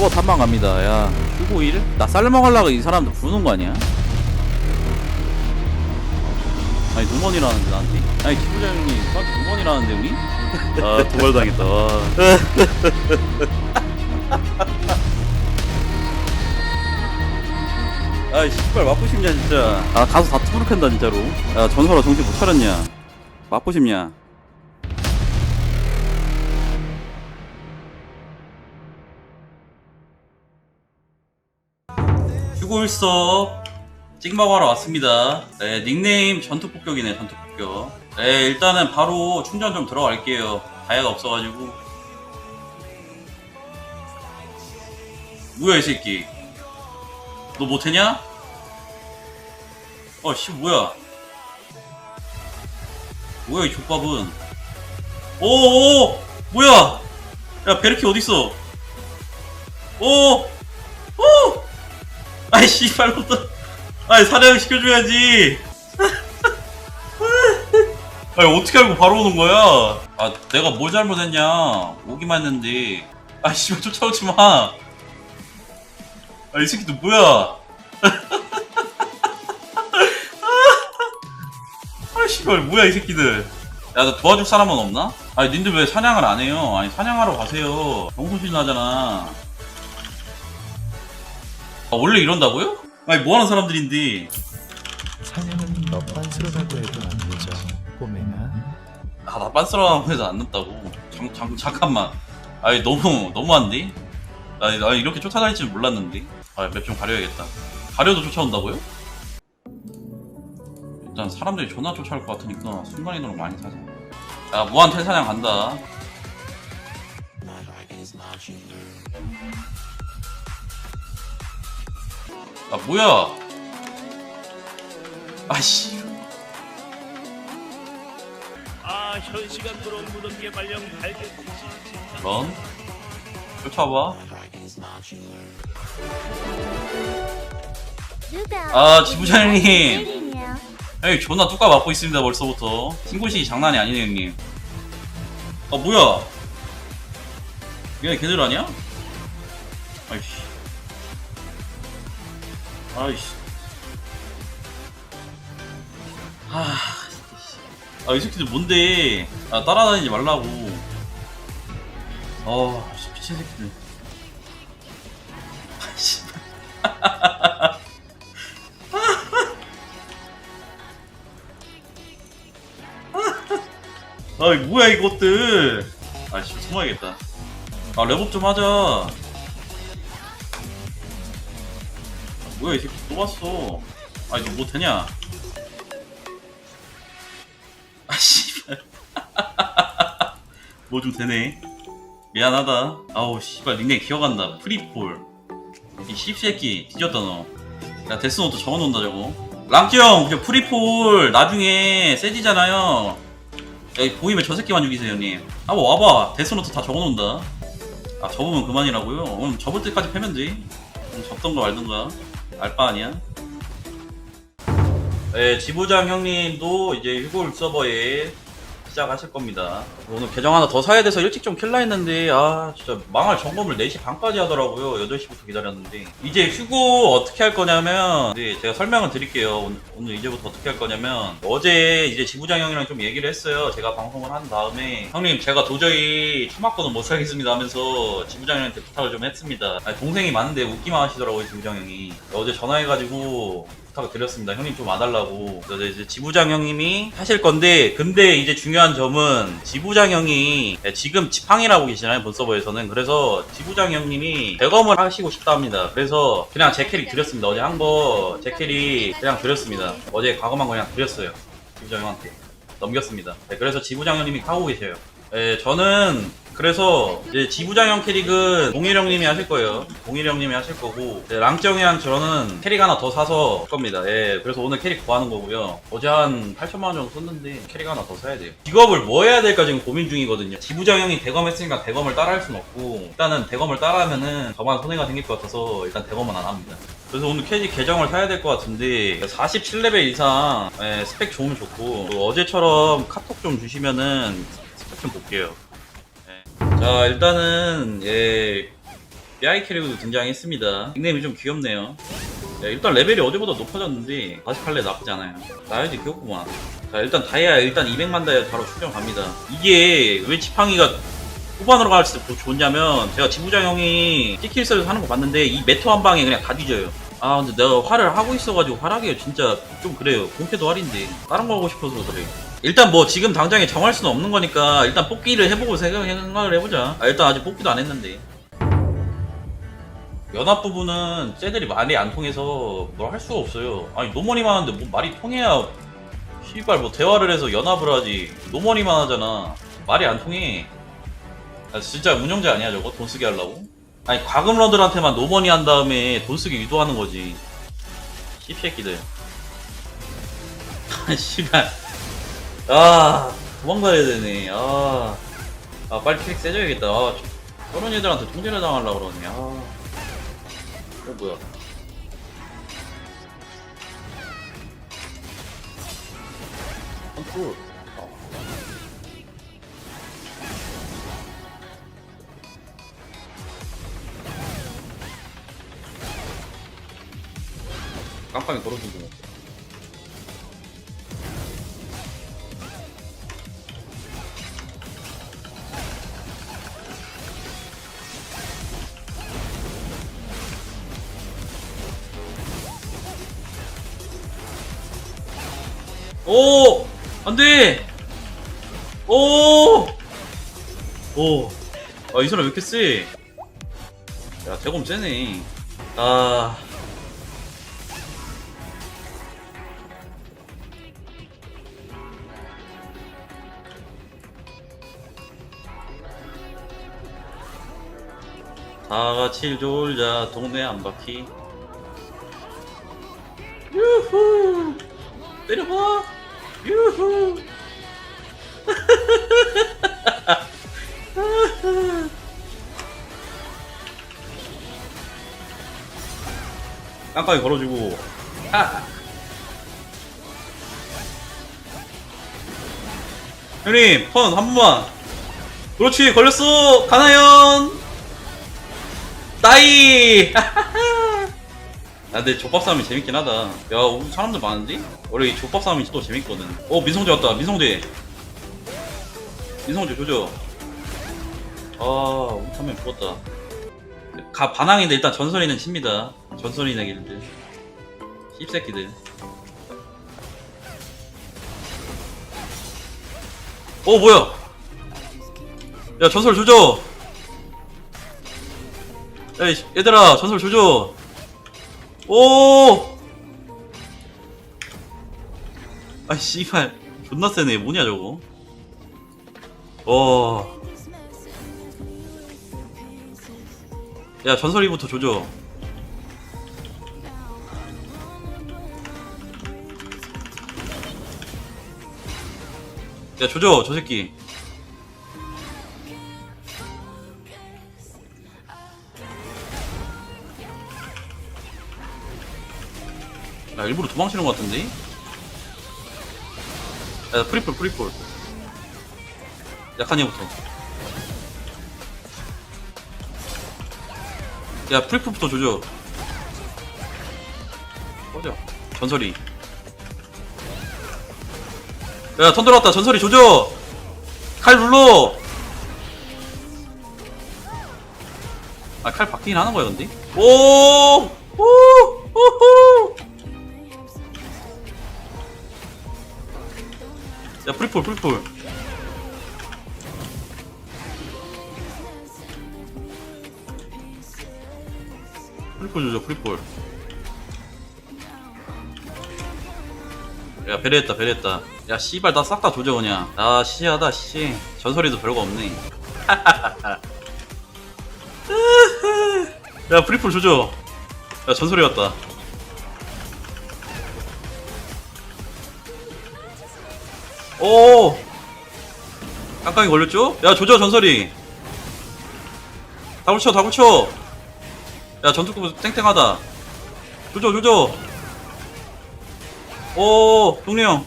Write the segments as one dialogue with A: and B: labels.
A: 서버 탐방 갑니다. 야, 휴고 일? 나 쌀 먹으려고 이 사람들 부르는 거 아니야? 아니, 동원이라는데, 나한테? 아니, 기부장님이 저한테 동원이라는데, 우리? 아, 도발당했다. 와. 아이, 씨발, 맞고 싶냐, 진짜. 아, 가서 다 투르캔다, 진짜로. 야, 전설아, 정신 못 차렸냐? 맞고 싶냐? 일석 찍먹하러 왔습니다. 네, 닉네임 전투폭격이네, 전투폭격. 네, 일단은 바로 충전 좀 들어갈게요. 다이아가 없어가지고. 뭐야, 이 새끼. 너 못했냐? 어, 씨, 뭐야. 뭐야, 이 족밥은. 오오! 뭐야! 야, 베르키 어딨어? 오! 오! 아이 씨발 또 아이 사냥 시켜줘야지. 아니 어떻게 알고 바로 오는 거야? 아 내가 뭘 잘못했냐? 오기만 했는데. 아 씨발 쫓아오지 마 아 이 새끼들 뭐야? 아 씨발 뭐야 이 새끼들. 야 나 도와줄 사람은 없나? 아니 님들 왜 사냥을 안 해요? 아니 사냥하러 가세요. 정신신 나잖아 아, 원래 이런다고요? 아니 뭐하는 사람들인데.
B: 사냥은 너 빤스러라고 해도 안 되죠 꼬맹아.
A: 아 나 빤스러라고 해서 안 넣었다고. 잠, 잠, 잠깐만. 아니 너무 너무한데? 나, 나 이렇게 쫓아다닐 줄 몰랐는데. 아맵 좀 가려야겠다. 가려도 쫓아온다고요? 일단 사람들이 존나 쫓아올 것 같으니까 순간이동으로 많이 사자. 야 무한 탈사냥 간다 아 뭐야? 아씨.
C: 아, 현 시간으로 무덤계 발령 발견.
A: 런 쫓아봐
D: 아 지부장님.
A: 형님 존나 뚜까 맞고 있습니다 벌써부터. 신고식이 장난이 아니네 형님. 아 뭐야? 얘네 걔들 아니야? 아이씨 아이씨. 아이 새끼들 뭔데? 아 따라다니지 말라고. 아 씨, 미친 새끼들. 아이씨. 아이 뭐야 이것들. 아씨 숨어야겠다. 아 랩업 좀 하자 뭐야 이 새끼 또 봤어. 아니 너 못하냐? 아 씨발. 뭐 좀 되네. 미안하다. 아우 씨발 닉네임 기억한다. 프리폴. 이 씹새끼 뒤졌다 너야 데스노트 적어놓는다 저거 랑형 그냥 프리폴. 나중에 세지잖아요. 여기 보이면 저 새끼만 죽이세요 형님. 한번 와봐. 데스노트 다 적어놓는다. 아 접으면 그만이라고요? 그럼 접을 때까지 패면 돼. 그럼 접던가 말던가 알바 아니야? 네 지부장 형님도 이제 휴골 서버에 시작하실 겁니다. 오늘 계정 하나 더 사야 돼서 일찍 좀 킬라 했는데 아 진짜 망할 점검을 4시 반까지 하더라고요. 8시부터 기다렸는데. 이제 휴고 어떻게 할 거냐면 네, 제가 설명을 드릴게요. 오늘, 오늘 이제부터 어떻게 할 거냐면 어제 이제 지부장 형이랑 좀 얘기를 했어요. 제가 방송을 한 다음에. 형님 제가 도저히 추마권은 못 살겠습니다 하면서 지부장 형한테 부탁을 좀 했습니다. 아니, 동생이 많은데 웃기만 하시더라고요 지부장 형이. 어제 전화해가지고 부탁을 드렸습니다. 형님 좀 와달라고. 그래서 이제 지부장 형님이 하실 건데, 근데 이제 중요한 점은 지부장 형이 지금 지팡이라고 계시잖아요, 본 서버에서는. 그래서 지부장 형님이 대검을 하시고 싶다 합니다. 그래서 그냥 제 캐릭 드렸습니다. 어제 한거 제 캐릭 그냥 드렸습니다. 어제 과거만 그냥 드렸어요. 지부장 형한테. 넘겼습니다. 네, 그래서 지부장 형님이 하고 계셔요. 네, 저는 그래서 이제 지부장형 캐릭은 동일 형님이 하실 거예요. 동일 형님이 하실 거고 네, 랑정이랑 저는 캐릭 하나 더 사서 할 겁니다. 예, 그래서 오늘 캐릭 구하는 거고요. 어제 한 8천만 원 정도 썼는데 캐릭 하나 더 사야 돼요. 직업을 뭐 해야 될까 지금 고민 중이거든요. 지부장 형이 대검 했으니까 대검을 따라할 순 없고 일단은 대검을 따라하면은 저만 손해가 생길 것 같아서 일단 대검은 안 합니다. 그래서 오늘 캐릭 계정을 사야 될 것 같은데 47레벨 이상 예, 스펙 좋으면 좋고 또 어제처럼 카톡 좀 주시면은 스펙 좀 볼게요. 자 일단은 예 삐아이 캐릭도 등장했습니다. 닉네임이 좀 귀엽네요. 야, 일단 레벨이 어제보다 높아졌는데 48렙 나쁘지 않아요. 나야지 귀엽구만. 자 일단 다이아 일단 200만 다이아 바로 충전 갑니다. 이게 왜 지팡이가 후반으로 더 좋냐면 제가 지부장 형이 티킬스에서 하는 거 봤는데 이 메토 한 방에 그냥 다 뒤져요. 아 근데 내가 활을 하고 있어가지고 활하기가 진짜 좀 그래요. 공패도 활인데 다른 거 하고 싶어서 그래. 일단 뭐 지금 당장에 정할 수는 없는 거니까 일단 뽑기를 해보고 생각- 생각을 해보자. 아, 일단 아직 뽑기도 안 했는데. 연합 부분은 쟤들이 말이 안 통해서 뭘 할 수가 없어요. 아니 노머니만 하는데 뭐 말이 통해야 씨발 뭐 대화를 해서 연합을 하지 노머니만 하잖아. 말이 안 통해. 아, 진짜 운영자 아니야 저거 돈 쓰게 하려고? 아니 과금러들한테만 노머니 한 다음에 돈 쓰게 유도하는 거지. 씨새끼들. 아 씨발. 아 도망가야 되네. 아, 아 빨리 캐릭 세져야겠다. 아, 저- 저런 애들한테 통제를 당하려고 그러네. 아. 어 뭐야? 컨트롤. 어. 깜빡이 걸어주고. 오! 오. 아, 이 사람 왜 이렇게 세? 야, 대검 세네. 아. 다 같이 졸자, 동네 안 바퀴. 유후! 때려봐! 유후! 깜빡이 걸어주고. 아! 형님 펀 한 번만. 그렇지 걸렸어! 가나연! 따이! 아 근데 족밥 싸움이 재밌긴 하다. 야 오늘 사람들 많은데? 원래 이 족밥 싸움이 또 재밌거든. 어 민성재 왔다. 민성재. 민성재 조져. 아 우타면 죽었다 가 반항인데 일단 전설이는 칩니다 전설이네 길들 씹새끼들 어 뭐야 야 전설 조져 야 이- 얘들아 전설 조져 오! 아, 씨발. 존나 세네. 뭐냐, 저거. 어. 야, 전설이부터 조져. 야, 조져, 저 새끼. 야, 일부러 도망치는 것 같은데? 야, 프리폴, 프리폴. 약한 얘부터. 야, 프리폴부터 조져. 꺼져. 전설이. 야, 턴 들어왔다. 전설이 조져! 칼 눌러! 아, 칼 바뀌긴 하는 거야, 근데? 오! 오! 오호! 야 프리폴 프리폴 프리폴 조져 프리폴 야 배려했다 배려했다 야 씨발 나 싹 다 조져 그냥 아 시하다 씨 전설이도 별거 없네 야 프리폴 조져 야 전설이 왔다 오! 깜깜이 걸렸죠? 야, 조져, 전설이. 다 붙여, 다 붙여. 야, 전투급 탱탱하다. 조져, 조져. 오, 동네 형.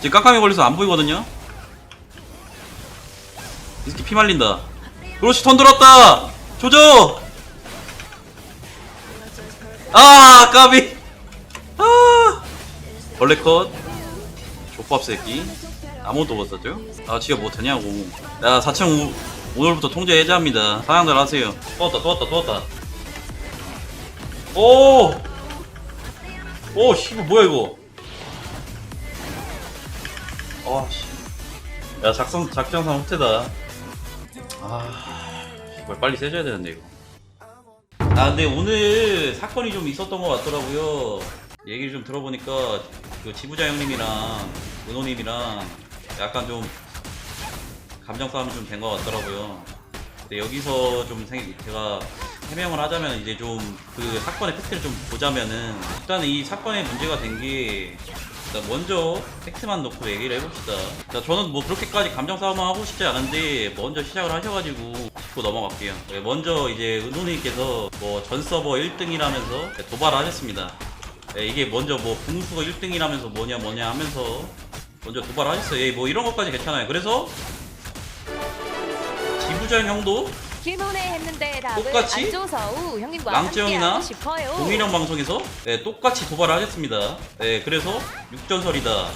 A: 지금 깜깜이 걸려서 안 보이거든요? 이 새끼 피 말린다. 그렇지 턴 들었다 조져 아 까비 아 벌레 컷 족밥 새끼 아무것도 못 썼죠? 아 지가 못하냐고 야 4층 오늘부터 통제 해제합니다. 사양들 하세요. 또 왔다 또 왔다 또 왔다. 오! 오 씨발 뭐야 이거? 아 씨. 야 작성 작전상 후퇴다. 아 이걸 빨리 세줘야 되는데 이거. 아 근데 오늘 사건이 좀 있었던 것 같더라고요. 얘기를 좀 들어보니까 그 지부자 형님이랑 은호님이랑 약간 좀 감정 싸움이 좀 된 것 같더라고요 근데 여기서 좀 생, 제가 해명을 하자면 이제 좀 그 사건의 팩트를 좀 보자면은 일단은 이 사건의 문제가 된게 먼저 팩트만 놓고 얘기를 해봅시다. 자, 저는 뭐 그렇게까지 감정 싸움을 하고 싶지 않은데 먼저 시작을 하셔가지고 짚고 넘어갈게요. 네, 먼저 이제 은호님께서 뭐 전 서버 1등이라면서 도발을 하셨습니다. 네, 이게 먼저 뭐 분수가 1등이라면서 뭐냐 뭐냐 하면서 먼저 도발을 하셨어요. 예, 뭐 이런 것까지 괜찮아요. 그래서 지부장 형도
E: 질문을 했는데 답을
A: 똑같이
E: 안 줘서 우 형님과
A: 랑찌형이나
E: 함께하고 싶어요.
A: 동일형 방송에서 네, 똑같이 도발을 하셨습니다. 네, 그래서 육전설이다.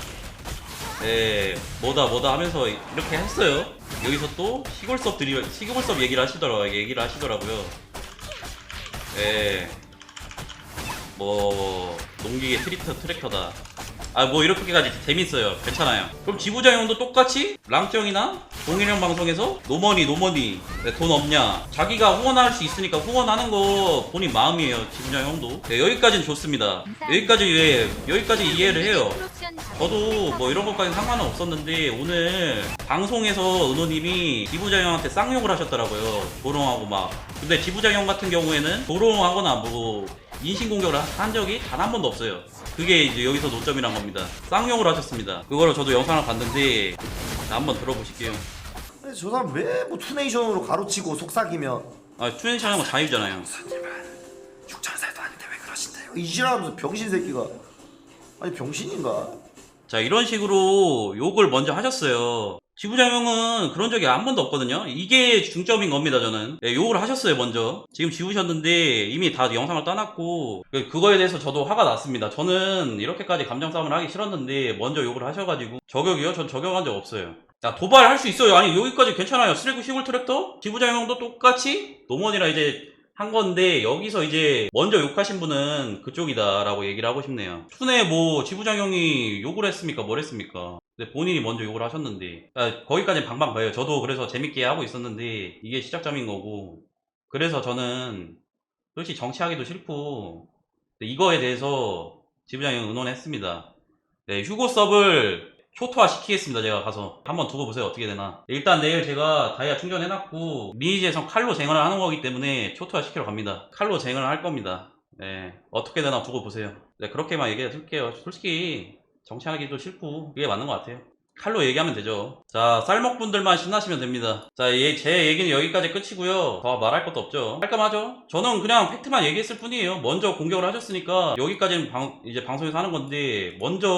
A: 네, 뭐다 뭐다 하면서 이렇게 했어요. 여기서 또 시골섭 들이 시골섭 얘기를 하시더라고요. 얘기를 하시더라고요. 네, 뭐 농기계 트리터 트랙터다. 아 뭐 이렇게까지 재밌어요. 괜찮아요. 그럼 지부장 형도 똑같이 랑정이나 동일형 방송에서 노머니 노머니 네, 돈 없냐 자기가 후원할 수 있으니까 후원하는 거 본인 마음이에요. 지부장 형도 네, 여기까지는 좋습니다. 여기까지 예 여기까지 이해를 해요. 저도 뭐 이런 것까지 상관은 없었는데 오늘 방송에서 은호님이 지부장 형한테 쌍욕을 하셨더라고요. 조롱하고 막. 근데 지부장 형 같은 경우에는 조롱하거나 뭐 인신공격을 한 적이 단 한 번도 없어요. 그게 이제 여기서 노점이란 겁니다. 쌍욕을 하셨습니다. 그거를 저도 영상을 봤는데 한번 들어보실게요.
F: 근데 저 사람 왜 뭐 투네이션으로 가로치고 속삭이며
A: 아, 투네이션 형은 자유잖아요.
F: 육천살도 아닌데 왜 그러신대요 이지라면서 병신 새끼가 아니 병신인가?
A: 자, 이런 식으로 욕을 먼저 하셨어요. 지부장 형은 그런 적이 한 번도 없거든요. 이게 중점인 겁니다, 저는. 네, 욕을 하셨어요, 먼저. 지금 지우셨는데 이미 다 영상을 떠났고 그- 그거에 대해서 저도 화가 났습니다. 저는 이렇게까지 감정 싸움을 하기 싫었는데 먼저 욕을 하셔가지고 저격이요? 전 저격한 적 없어요. 자, 도발할 수 있어요. 아니, 여기까지 괜찮아요. 쓰레기 시골 트랙터? 지부장 형도 똑같이 노먼이라 이제 한 건데 여기서 이제 먼저 욕하신 분은 그쪽이다 라고 얘기를 하고 싶네요. 춘에 뭐 지부장 형이 욕을 했습니까? 뭘 했습니까? 근데 본인이 먼저 욕을 하셨는데 아, 거기까지는 방방 가요. 저도 그래서 재밌게 하고 있었는데 이게 시작점인 거고 그래서 저는 솔직히 정치하기도 싫고 근데 이거에 대해서 지부장 형 의논했습니다. 네, 휴고 섭을 초토화 시키겠습니다. 제가 가서 한번 두고 보세요. 어떻게 되나. 일단 내일 제가 다이아 충전해놨고 미니지에선 칼로 쟁을 하는 거기 때문에 초토화 시키러 갑니다. 칼로 쟁을 할 겁니다. 네, 어떻게 되나 두고 보세요. 네, 그렇게만 얘기해 줄게요. 솔직히 정치하기도 싫고 그게 맞는 것 같아요. 칼로 얘기하면 되죠. 자, 쌀먹분들만 신나시면 됩니다. 자, 얘, 제 얘기는 여기까지 끝이고요. 더 말할 것도 없죠. 깔끔하죠? 저는 그냥 팩트만 얘기했을 뿐이에요. 먼저 공격을 하셨으니까 여기까지는 방, 이제 방송에서 하는 건데 먼저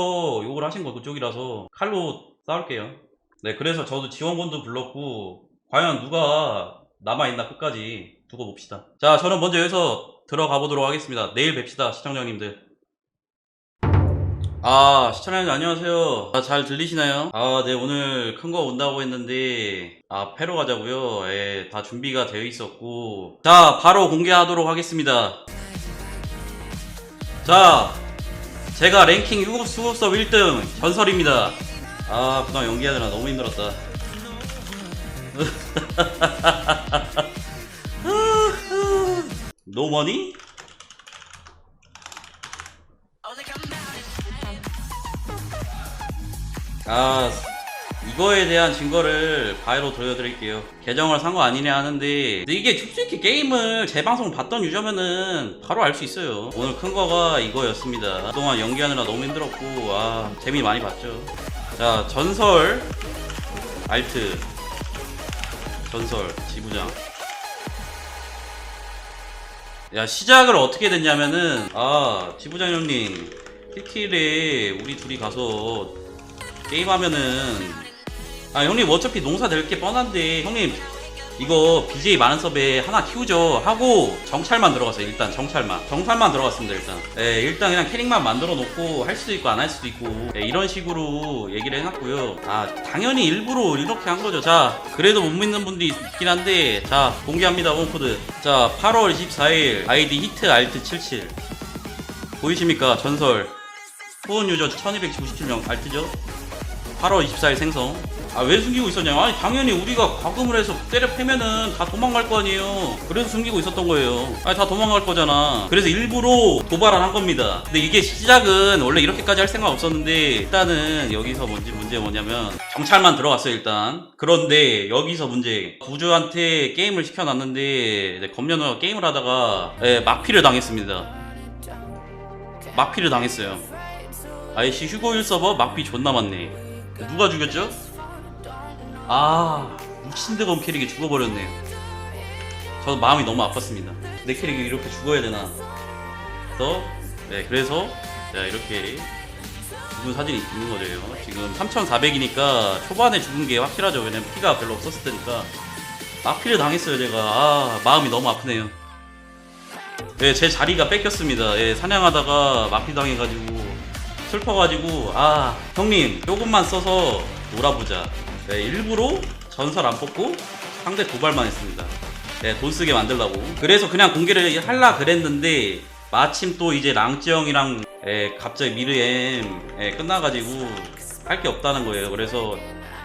A: 욕을 하신 거 그쪽이라서 칼로 싸울게요. 네, 그래서 저도 지원군도 불렀고 과연 누가 남아있나 끝까지 두고 봅시다. 자, 저는 먼저 여기서 들어가 보도록 하겠습니다. 내일 뵙시다, 시청자님들. 아, 시청자님 안녕하세요. 아, 잘 들리시나요? 아, 네, 오늘 큰 거 온다고 했는데, 아, 패로 가자고요 예, 다 준비가 되어 있었고. 자, 바로 공개하도록 하겠습니다. 자, 제가 랭킹 수급, 수급섭 1등, 전설입니다. 아, 그동안 연기하느라 너무 힘들었다. 노머니? 아 이거에 대한 증거를 바이로 보여드릴게요. 계정을 산 거 아니냐 하는데 근데 이게 솔직히 게임을 재방송 봤던 유저면은 바로 알 수 있어요. 오늘 큰 거가 이거였습니다. 그동안 연기하느라 너무 힘들었고 아 재미 많이 봤죠. 자 전설 알트. 전설 지부장. 야 시작을 어떻게 됐냐면은 아 지부장 형님. TT에 우리 둘이 가서 게임하면은. 아 형님 어차피 농사 될 게 뻔한데 형님 이거 BJ 많은 섭에 하나 키우죠. 하고 정찰만 들어갔어요 일단 정찰만. 정찰만 들어갔습니다 일단. 예, 일단 그냥 캐릭만 만들어 놓고 할 수도 있고 안 할 수도 있고. 예, 이런 식으로 얘기를 해놨고요. 아 당연히 일부러 이렇게 한 거죠. 자 그래도 못 믿는 분도 있긴 한데 자 공개합니다 원코드. 자 8월 24일 아이디 히트 알트 77 보이십니까? 전설. 후원 유저 1297명 알트죠 8월 24일 생성. 아, 왜 숨기고 있었냐? 아니, 당연히 우리가 과금을 해서 때려 패면은 다 도망갈 거 아니에요. 그래서 숨기고 있었던 거예요. 아니, 다 도망갈 거잖아. 그래서 일부러 도발을 한 겁니다. 근데 이게 시작은 원래 이렇게까지 할 생각 없었는데, 일단은 여기서 뭔지 문제 뭐냐면, 정찰만 들어갔어요, 일단. 그런데 여기서 문제. 구주한테 게임을 시켜놨는데, 검련어가 게임을 하다가, 예, 막피를 당했습니다. 막피를 당했어요. 아이씨 휴고일 서버 막비 존나 많네. 누가 죽였죠? 아 미친대검 캐릭이 죽어버렸네요. 저도 마음이 너무 아팠습니다. 내 캐릭이 이렇게 죽어야 되나? 그래서 네 그래서 제가 이렇게 죽은 사진이 있는 거죠. 지금 3,400이니까 초반에 죽은 게 확실하죠. 왜냐면 피가 별로 없었을 테니까 막피를 당했어요. 제가 아 마음이 너무 아프네요. 네, 제 자리가 뺏겼습니다. 예, 사냥하다가 막피 당해가지고 슬퍼가지고 아 형님 조금만 써서 놀아보자. 네, 일부러 전설 안 뽑고 상대 도발만 했습니다. 네, 돈 쓰게 만들라고. 그래서 그냥 공개를 할라 그랬는데 마침 또 이제 랑찌 형이랑 예, 갑자기 미르엠 예, 끝나가지고 할 게 없다는 거예요. 그래서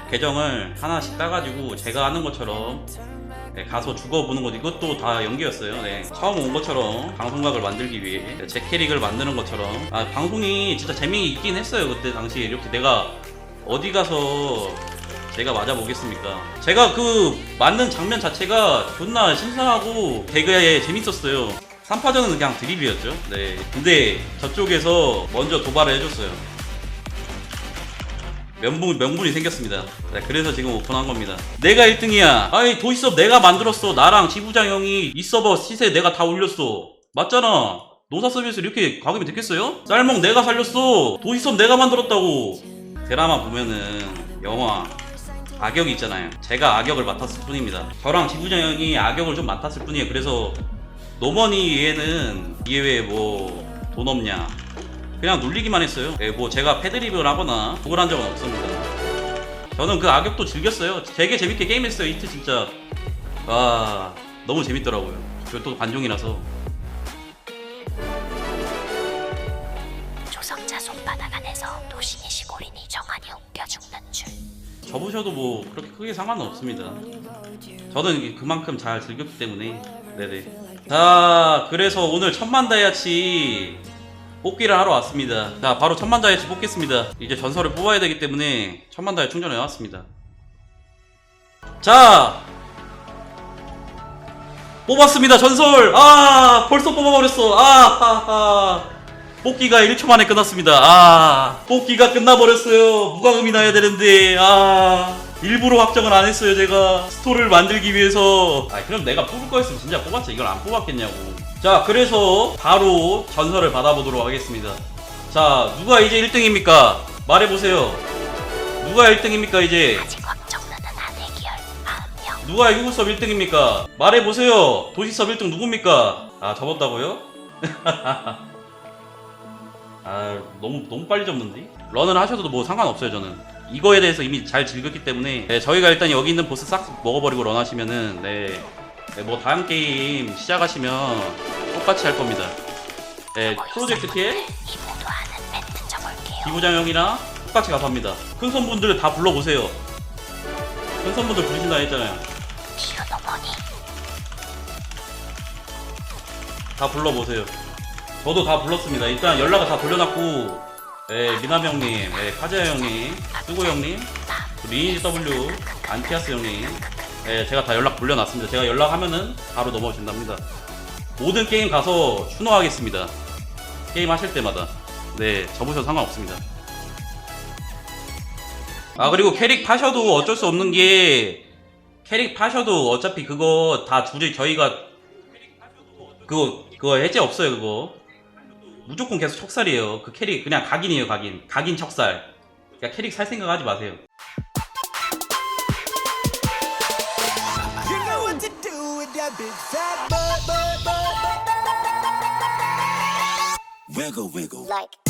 A: 계정을 하나씩 따가지고 제가 하는 것처럼 네, 가서 죽어보는 것 이것도 다 연기였어요. 네. 처음 온 것처럼 방송각을 만들기 위해 네, 제 캐릭을 만드는 것처럼 아, 방송이 진짜 재미있긴 했어요. 그때 당시에 이렇게 내가 어디 가서 제가 맞아보겠습니까? 제가 그 맞는 장면 자체가 존나 신선하고 배그에 재밌었어요. 3파전은 그냥 드립이었죠. 네. 근데 저쪽에서 먼저 도발을 해줬어요. 명분, 명분이 생겼습니다. 네, 그래서 지금 오픈한 겁니다. 내가 1등이야. 아니, 도시섭 내가 만들었어. 나랑 지부장 형이 이 서버 시세 내가 다 올렸어. 맞잖아. 노사 서비스 이렇게 과금이 됐겠어요? 쌀먹 내가 살렸어. 도시섭 내가 만들었다고. 드라마 보면은 영화 악역이 있잖아요. 제가 악역을 맡았을 뿐입니다. 저랑 지부장 형이 악역을 좀 맡았을 뿐이에요. 그래서 노머니 얘는 이외에 뭐 돈 없냐 그냥 놀리기만 했어요. 예, 뭐 제가 패드립을 하거나 그걸 한 적은 없습니다. 저는 그 악역도 즐겼어요. 되게 재밌게 게임했어요. 이트 진짜 와 너무 재밌더라고요. 그리고 또 관종이라서
G: 조성자 손바닥 안에서 도신이 시골이니 정한이 웃겨 죽는 줄.
A: 접으셔도 뭐 그렇게 크게 상관은 없습니다. 저는 그만큼 잘 즐겼기 때문에 네네. 자 그래서 오늘 천만 다이아치 뽑기를 하러 왔습니다. 자 바로 천만 다이아치 뽑겠습니다. 이제 전설을 뽑아야 되기 때문에 천만 다이아 충전해 왔습니다. 자 뽑았습니다 전설. 아 벌써 뽑아버렸어. 아하하. 뽑기가 1초 만에 끝났습니다. 아, 뽑기가 끝나버렸어요. 무과금이 나야 되는데, 아, 일부러 확정을 안 했어요, 제가. 스토리를 만들기 위해서. 아, 그럼 내가 뽑을 거였으면 진짜 뽑았지. 이걸 안 뽑았겠냐고. 자, 그래서 바로 전설을 받아보도록 하겠습니다. 자, 누가 이제 1등입니까? 말해보세요. 누가 1등입니까, 이제?
G: 아직 확정나는 한 해결 아홉 명.
A: 누가 유구섭 1등입니까? 말해보세요. 도시섭 1등 누굽니까? 아, 접었다고요? 아, 너무, 너무 빨리 접는데? 런을 하셔도 뭐 상관없어요, 저는. 이거에 대해서 이미 잘 즐겼기 때문에, 네, 저희가 일단 여기 있는 보스 싹 먹어버리고 런 하시면은, 네, 네, 뭐 다음 게임 시작하시면 똑같이 할 겁니다. 네, 프로젝트 피해?
G: 이 모두 아는 멘트 쳐볼게요.
A: 기부장 형이랑 똑같이 가서 합니다. 큰 손분들 다 불러보세요. 큰 손분들 부르신다 했잖아요. 다 불러보세요. 저도 다 불렀습니다. 일단 연락을 다 돌려놨고, 예, 미남 형님, 예, 카자 형님, 수고 형님, 리니지 W, 안티아스 형님, 예, 제가 다 연락 돌려놨습니다. 제가 연락하면은 바로 넘어진답니다. 모든 게임 가서 추노하겠습니다. 게임 하실 때마다. 네, 접으셔도 상관없습니다. 아, 그리고 캐릭 파셔도 어쩔 수 없는 게, 캐릭 파셔도 어차피 그거 다 주제 저희가 그거 그거 해제 없어요 그거 무조건 계속 척살이에요 그 캐릭 그냥 각인이에요 각인 각인 척살 그러니까 캐릭 살 생각 하지 마세요
H: wiggle, wiggle.
G: Like.